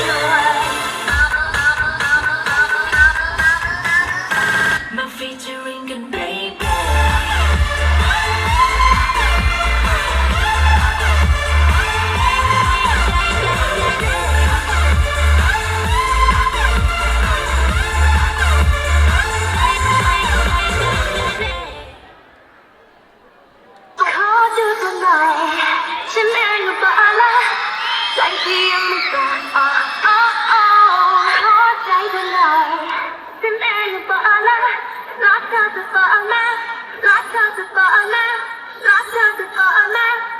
Yeah. Lots of the fun, lots of the fun, lots of the fun.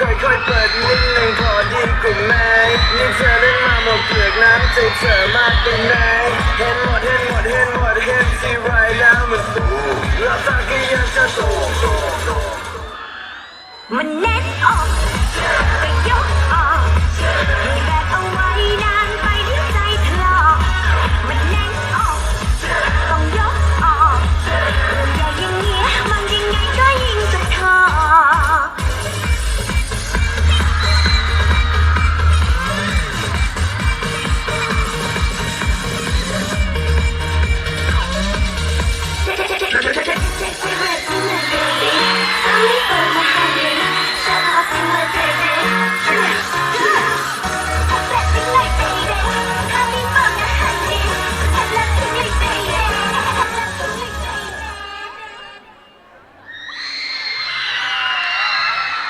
ค่อยค่อยเปิดนิดนึงพอดีกว่าไหมนี่เธอได้มาหมดเปลือกน้ำใจเธอมากไปไหนเห็นหมดเห็นหมดเห็นหมดเห็นที่ไรแล้วมันโตแล้วตาก็ยังจะโตมันเน้นออก